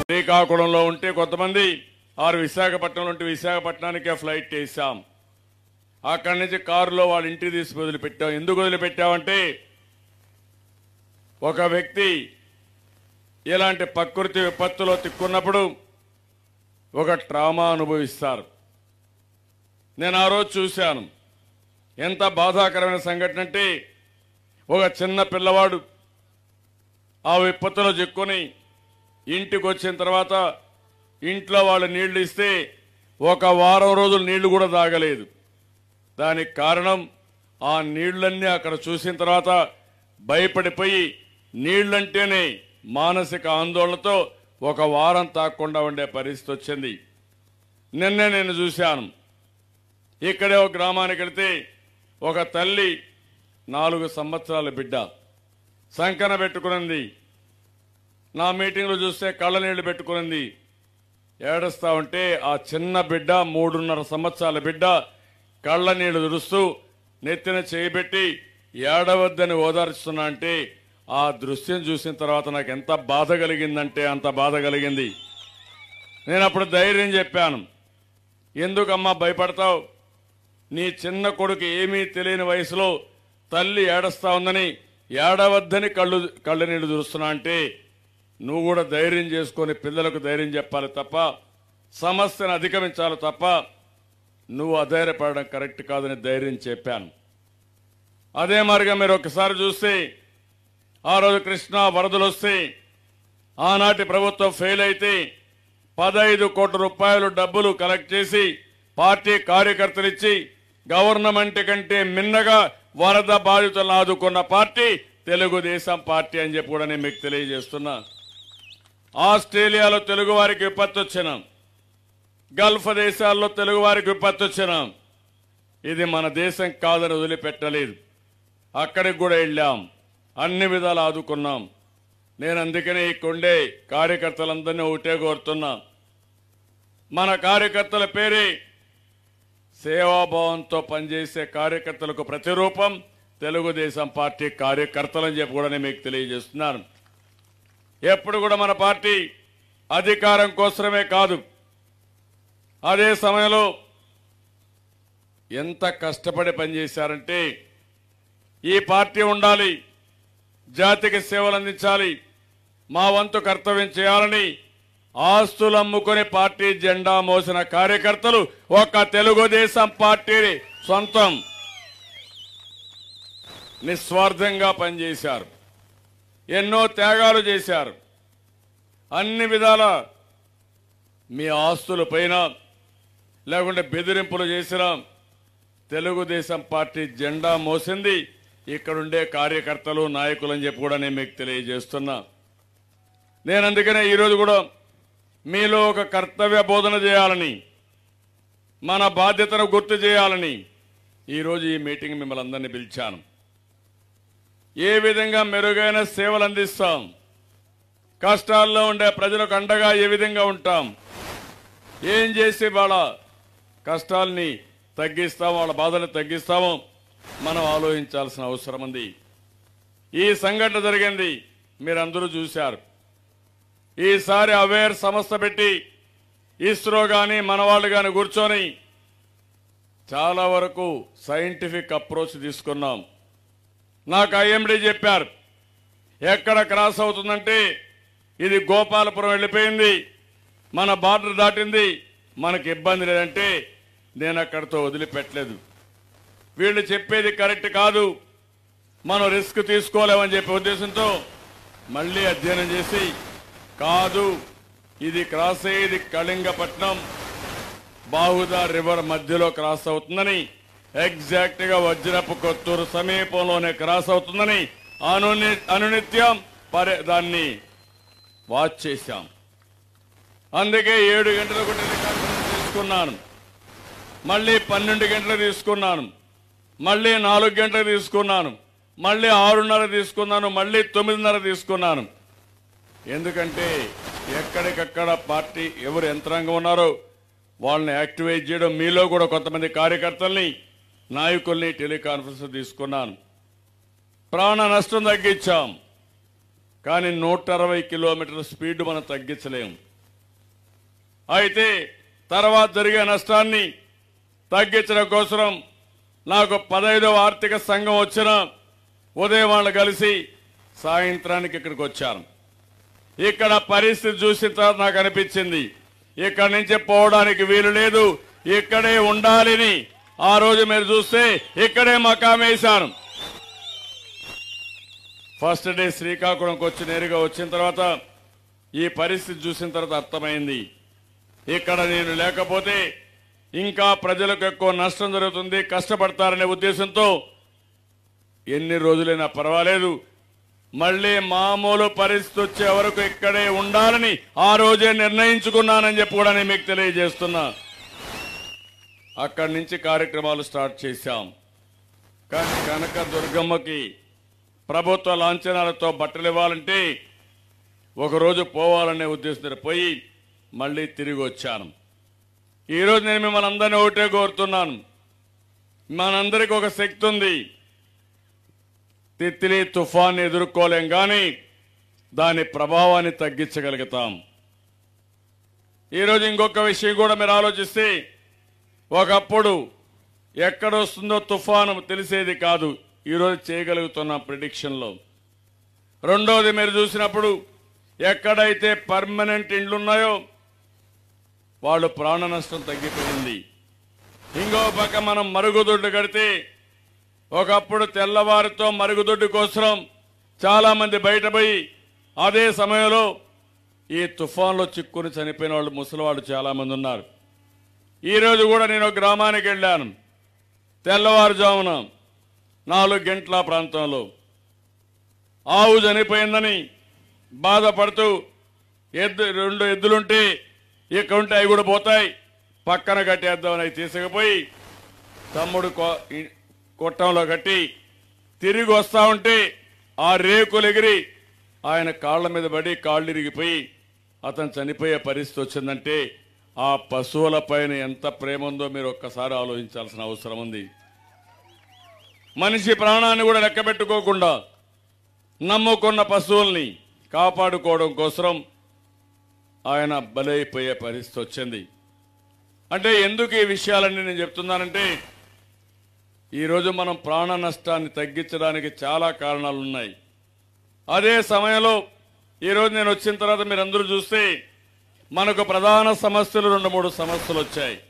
శ్రీకాకుళంలో ఉంటే కొంతమంది ఆరు విశాఖపట్నంలో ఉంటే విశాఖపట్నానికే ఫ్లైట్ వేసాం. అక్కడి నుంచి కారులో వాళ్ళ ఇంటికి తీసుకు వదిలిపెట్టాం. ఎందుకు వదిలిపెట్టామంటే ఒక వ్యక్తి ఇలాంటి ప్రకృతి విపత్తులో తిక్కున్నప్పుడు ఒక ట్రామా అనుభవిస్తారు. నేను ఆ రోజు చూశాను. ఎంత బాధాకరమైన సంఘటన అంటే ఒక చిన్న పిల్లవాడు ఆ విపత్తులో చిక్కుని ఇంటికి వచ్చిన తర్వాత ఇంట్లో వాళ్ళు నీళ్ళు ఇస్తే ఒక వారం రోజులు నీళ్ళు కూడా తాగలేదు. దానికి కారణం ఆ నీళ్ళన్నీ అక్కడ చూసిన తర్వాత భయపడిపోయి నీళ్ళంటేనే మానసిక ఆందోళనతో ఒక వారం తాకుండా ఉండే పరిస్థితి వచ్చింది. నిన్నే నేను చూశాను. ఇక్కడే ఒక గ్రామానికి వెళితే ఒక తల్లి నాలుగు సంవత్సరాల బిడ్డ. సంకన పెట్టుకునింది. నా మీటింగ్లో చూస్తే కళ్ళ నీళ్ళు పెట్టుకునింది. ఏడుస్తా ఉంటే ఆ చిన్న బిడ్డ మూడున్నర సంవత్సరాల బిడ్డ కళ్ళ నీళ్ళు దురుస్తూ నెత్తిన చేయబెట్టి ఏడవద్దని ఓదార్చుతున్నా అంటే ఆ దృశ్యం చూసిన తర్వాత నాకు ఎంత బాధ కలిగిందంటే అంత బాధ కలిగింది. నేను అప్పుడు ధైర్యం చెప్పాను. ఎందుకమ్మా భయపడతావు? నీ చిన్న కొడుకు ఏమీ తెలియని వయసులో తల్లి ఏడస్తా ఉందని ఏడవద్దని కళ్ళు కళ్ళ నీళ్ళు చూస్తున్నా అంటే నువ్వు కూడా ధైర్యం చేసుకొని పిల్లలకు ధైర్యం చెప్పాలి తప్ప సమస్యను అధిగమించాలి తప్ప నువ్వు అధైర్యపడడం కరెక్ట్ కాదని ధైర్యం చెప్పాను. అదే మారిగా మీరు ఒకసారి చూస్తే ఆ రోజు కృష్ణా వరదలు వస్తే ఆనాటి ప్రభుత్వం ఫెయిల్ అయితే పదహైదు కోట్ల రూపాయలు డబ్బులు కలెక్ట్ చేసి పార్టీ కార్యకర్తలు ఇచ్చి గవర్నమెంట్ కంటే మిన్నగా వరద బాధితులను ఆదుకున్న పార్టీ తెలుగుదేశం పార్టీ అని చెప్పి కూడా నేను మీకు తెలియజేస్తున్నా. ఆస్ట్రేలియాలో తెలుగు వారికి విపత్తు వచ్చినాం. గల్ఫ్ దేశాల్లో తెలుగు వారికి విపత్తు వచ్చినాం. ఇది మన దేశం కాదని వదిలిపెట్టలేదు. అక్కడికి కూడా వెళ్ళాం. అన్ని విధాలు ఆదుకున్నాం. నేను అందుకనే ఈ కొండే కార్యకర్తలందరినీ ఒకటే కోరుతున్నా. మన కార్యకర్తల పేరే సేవాభావంతో పనిచేసే కార్యకర్తలకు ప్రతిరూపం తెలుగుదేశం పార్టీ కార్యకర్తలని చెప్పి కూడా నేను మీకు తెలియజేస్తున్నాను. ఎప్పుడు కూడా మన పార్టీ అధికారం కోసమే కాదు. అదే సమయంలో ఎంత కష్టపడి పనిచేశారంటే ఈ పార్టీ ఉండాలి జాతికి సేవలు అందించాలి మా వంతు కర్తవ్యం చేయాలని ఆస్తులు అమ్ముకుని పార్టీ జెండా మోసిన కార్యకర్తలు ఒక తెలుగుదేశం పార్టీని సొంతం. నిస్వార్థంగా పనిచేశారు. ఎన్నో త్యాగాలు చేశారు. అన్ని విధాల మీ ఆస్తుల పైన లేకుంటే బెదిరింపులు చేసిన తెలుగుదేశం పార్టీ జెండా మోసింది. ఇక్కడుండే కార్యకర్తలు నాయకులు అని చెప్పి కూడా నేను మీకు తెలియజేస్తున్నా. నేను అందుకనే ఈరోజు కూడా మీలో ఒక కర్తవ్య బోధన చేయాలని మన బాధ్యతను గుర్తు చేయాలని ఈరోజు ఈ మీటింగ్ మిమ్మల్ని అందరినీ పిలిచాను. ఏ విధంగా మెరుగైన సేవలు అందిస్తాం? కష్టాల్లో ఉండే ప్రజలకు అండగా ఏ విధంగా ఉంటాం? ఏం చేసి వాళ్ళ కష్టాల్ని తగ్గిస్తాం వాళ్ళ బాధలు తగ్గిస్తామో మనం ఆలోచించాల్సిన అవసరం ఉంది. ఈ సంఘటన జరిగింది మీరందరూ చూశారు. ఈసారి అవేర్ సంస్థ పెట్టి ఇస్రో కానీ మన వాళ్ళు కానీ కూర్చొని చాలా వరకు సైంటిఫిక్ అప్రోచ్ తీసుకున్నాం. నాకు ఐఎండి చెప్పారు ఎక్కడ క్రాస్ అవుతుందంటే ఇది గోపాలపురం వెళ్ళిపోయింది మన బార్డర్ దాటింది మనకి ఇబ్బంది లేదంటే నేను అక్కడితో వదిలిపెట్టలేదు. వీళ్ళు చెప్పేది కరెక్ట్ కాదు మనం రిస్క్ తీసుకోలేమని చెప్పే ఉద్దేశంతో మళ్ళీ అధ్యయనం చేసి కాదు ఇది క్రాస్ అయ్యేది కళింగపట్నం. బాహుదా రివర్ మధ్యలో క్రాస్ అవుతుందని ఎగ్జాక్ట్గా వజ్రపు కొత్తూరు సమీపంలోనే క్రాస్ అవుతుందని అనుని అనునిత్యం పరి దాన్ని వాచ్ చేశాం. అందుకే ఏడు గంటల టెలికాన్ఫరెన్స్ తీసుకున్నాను. మళ్ళీ పన్నెండు గంటలు తీసుకున్నాను. మళ్ళీ నాలుగు గంటలు తీసుకున్నాను. మళ్ళీ ఆరున్నర తీసుకున్నాను. మళ్ళీ తొమ్మిదిన్నర తీసుకున్నాను. ఎందుకంటే ఎక్కడికక్కడ పార్టీ ఎవరు యంత్రాంగం ఉన్నారో వాళ్ళని యాక్టివేట్ చేయడం మీలో కూడా కొంతమంది కార్యకర్తల్ని నాయకుల్ని టెలికాన్ఫరెన్స్ తీసుకున్నాను. ప్రాణ నష్టం తగ్గించాం. కానీ నూట అరవై కిలోమీటర్ల స్పీడ్ మనం తగ్గించలేం. అయితే తర్వాత జరిగే నష్టాన్ని తగ్గించడం కోసం నాకు పదహైదవ ఆర్థిక సంఘం వచ్చిన ఉదయం వాళ్ళు కలిసి సాయంత్రానికి ఇక్కడికి వచ్చాను ఇక్కడ పరిస్థితి చూసిన తర్వాత నాకు అనిపించింది ఇక్కడి నుంచి పోవడానికి వీలు లేదు ఇక్కడే ఉండాలని. ఆ రోజు మీరు చూస్తే ఇక్కడే మకాం వేశాను. ఫస్ట్ డే శ్రీకాకుళంకి వచ్చి నేరుగా వచ్చిన తర్వాత ఈ పరిస్థితి చూసిన తర్వాత అర్థమైంది. ఇక్కడ నేను లేకపోతే ఇంకా ప్రజలకు ఎక్కువ నష్టం జరుగుతుంది కష్టపడతారనే ఉద్దేశంతో ఎన్ని రోజులైనా పర్వాలేదు మళ్ళీ మామూలు పరిస్థితి వచ్చే వరకు ఇక్కడే ఉండాలని ఆ రోజే నిర్ణయించుకున్నానని చెప్పి కూడా నేను మీకు తెలియజేస్తున్నా. అక్కడి నుంచి కార్యక్రమాలు స్టార్ట్ చేశాం. కానీ కనక దుర్గమ్మకి ప్రభుత్వ లాంఛనాలతో బట్టలు ఇవ్వాలంటే ఒకరోజు పోవాలనే ఉద్దేశంతో పోయి మళ్ళీ తిరిగి వచ్చాను. ఈరోజు నేను మిమ్మల్ని అందరినీ ఒకటే కోరుతున్నాను. మనందరికి ఒక శక్తి ఉంది. తిత్లీ తుఫాన్ ఎదుర్కోలేం కానీ దాని ప్రభావాన్ని తగ్గించగలుగుతాం. ఈరోజు ఇంకొక విషయం కూడా మీరు ఆలోచిస్తే ఒకప్పుడు ఎక్కడొస్తుందో తుఫాను తెలిసేది కాదు ఈరోజు చేయగలుగుతున్న ప్రిడిక్షన్లో. రెండవది మీరు చూసినప్పుడు ఎక్కడైతే పర్మనెంట్ ఇండ్లున్నాయో వాళ్ళు ప్రాణ నష్టం తగ్గిపోయింది. ఇంకో పక్క మనం మరుగుదొడ్డు కడితే ఒకప్పుడు తెల్లవారితో మరుగుదొడ్డు కోసం చాలామంది బయటపోయి అదే సమయంలో ఈ తుఫాన్లో చిక్కుని చనిపోయిన వాళ్ళు ముసలివాళ్ళు చాలామంది ఉన్నారు. ఈరోజు కూడా నేను గ్రామానికి వెళ్ళాను. తెల్లవారుజామున నాలుగు గంటల ప్రాంతంలో. ఆవు చనిపోయిందని బాధపడుతూ ఎద్దు రెండు ఎద్దులుంటే ఇక్కడ ఉంటే అవి కూడా పోతాయి. పక్కన కట్టేద్దామని అవి తీసుకుపోయి తమ్ముడు కొ- కొట్టంలో కట్టి తిరిగి వస్తా ఉంటే ఆ రేకులు ఎగిరి ఆయన కాళ్ళ మీద పడి కాళ్ళు ఇరిగిపోయి అతను చనిపోయే పరిస్థితి వచ్చిందంటే ఆ పశువుల పైన ఎంత ప్రేమ ఉందో మీరు ఒక్కసారి ఆలోచించాల్సిన అవసరం ఉంది. మనిషి ప్రాణాన్ని కూడా లెక్కబెట్టుకోకుండా నమ్ముకున్న పశువుల్ని కాపాడుకోవడం కోసం ఆయన బలైపోయే పరిస్థితి వచ్చింది. అంటే ఎందుకు ఈ విషయాలన్నీ నేను చెప్తున్నానంటే ఈరోజు మనం ప్రాణ నష్టాన్ని తగ్గించడానికి చాలా కారణాలు ఉన్నాయి అదే సమయంలో ఈరోజు నేను వచ్చిన తర్వాత మీరు అందరూ చూస్తే మనకు ప్రధాన సమస్యలు రెండు మూడు సమస్యలు వచ్చాయి.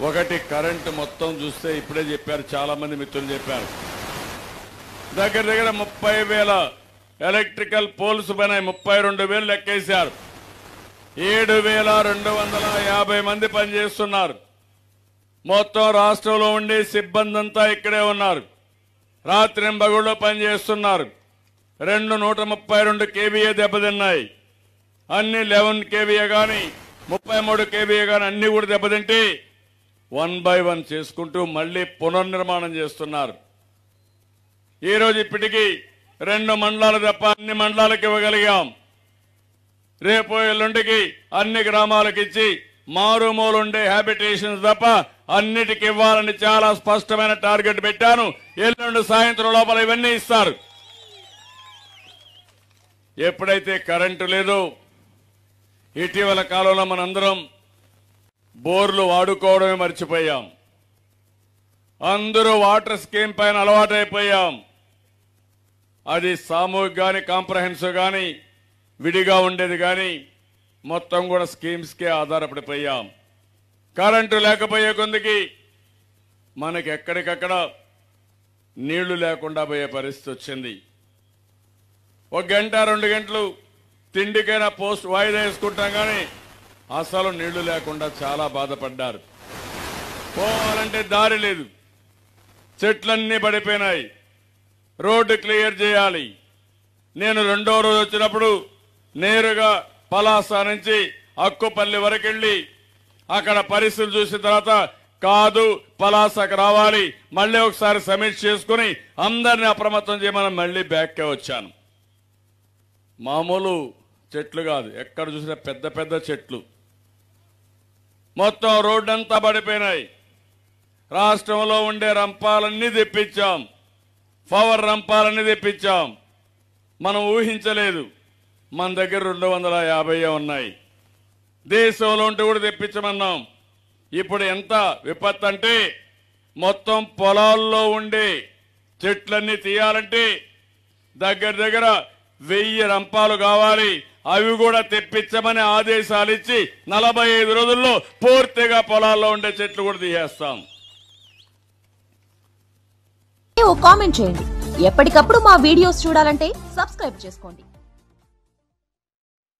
ఒకటి కరెంటు మొత్తం చూస్తే ఇప్పుడే చెప్పారు చాలామంది మిత్రులు చెప్పారు. దగ్గర దగ్గర ముప్పై వేల ఎలక్ట్రికల్ పోల్స్ పైన ముప్పై రెండు వేలు లెక్కేశారు. ఏడు వేల రెండు వందల యాభై మంది పనిచేస్తున్నారు. మొత్తం రాష్ట్రంలో ఉండే సిబ్బంది అంతా ఇక్కడే ఉన్నారు. రాత్రింబగుళ్ళు పనిచేస్తున్నారు. రెండు నూట ముప్పై రెండు కేబీఏ దెబ్బతిన్నాయి. అన్ని లెవెన్ కేబీఏ కానీ ముప్పై మూడు కేబీఏ కానీ అన్ని కూడా దెబ్బతింటే వన్ బై వన్ చేసుకుంటూ మళ్ళీ పునర్నిర్మాణం చేస్తున్నారు. ఈ రోజు ఇప్పటికీ రెండు మండలాలు తప్ప అన్ని మండలాలకు ఇవ్వగలిగాం. రేపు ఎల్లుండికి అన్ని గ్రామాలకు ఇచ్చి మారుమూలుండే హ్యాబిటేషన్స్ తప్ప అన్నిటికి ఇవ్వాలని చాలా స్పష్టమైన టార్గెట్ పెట్టాను. ఎల్లుండి సాయంత్రం లోపల ఇవన్నీ ఇస్తారు. ఎప్పుడైతే కరెంటు లేదు ఇటీవల కాలంలో మనందరం బోర్లు వాడుకోవడమే మర్చిపోయాం. అందరూ వాటర్ స్కీమ్ పైన అలవాటైపోయాం. అది సామూహిక కానీ కాంప్రహెన్సివ్ కానీ విడిగా ఉండేది కానీ మొత్తం కూడా స్కీమ్స్కే ఆధారపడిపోయాం. కరెంటు లేకపోయే కొందికి మనకి ఎక్కడికక్కడ నీళ్ళు లేకుండా పోయే పరిస్థితి వచ్చింది. ఒక గంట రెండు గంటలు తిండికైనా పోస్ట్ వాయిదా వేసుకుంటాం కానీ అసలు నీళ్ళు లేకుండా చాలా బాధపడ్డారు. పోవాలంటే దారి లేదు. చెట్లన్నీ పడిపోయినాయి. రోడ్డు క్లియర్ చేయాలి. నేను రెండో రోజు వచ్చినప్పుడు నేరుగా పలాస నుంచి అక్కుపల్లి వరకు వెళ్ళి అక్కడ పరిస్థితులు చూసిన తర్వాత కాదు పలాసకు రావాలి. మళ్ళీ ఒకసారి సమీక్ష చేసుకుని అందరిని అప్రమత్తం చేయమని మళ్ళీ బ్యాక్కే వచ్చాను. మామూలు చెట్లు కాదు. ఎక్కడ చూసినా పెద్ద పెద్ద చెట్లు. మొత్తం రోడ్డంతా పడిపోయినాయి. రాష్ట్రంలో ఉండే రంపాలన్నీ తెప్పించాం. పవర్ రంపాలన్నీ తెప్పించాం. మనం ఊహించలేదు. మన దగ్గర రెండు వందల యాభై ఉన్నాయి. దేశంలో ఉంటే కూడా తెప్పించమన్నాం. ఇప్పుడు ఎంత విపత్తు అంటే మొత్తం పొలాల్లో ఉండే చెట్లన్నీ తీయాలంటే దగ్గర దగ్గర వెయ్యి రంపాలు కావాలి. అవి కూడా తెప్పించమని ఆదేశాలు ఇచ్చి నలభై ఐదు రోజుల్లో పూర్తిగా పొలాల్లో ఉండే చెట్లు కూడా తీసేస్తాం. కామెంట్ చేయండి. ఎప్పటికప్పుడు మా వీడియోస్ చూడాలంటే సబ్స్క్రైబ్ చేసుకోండి.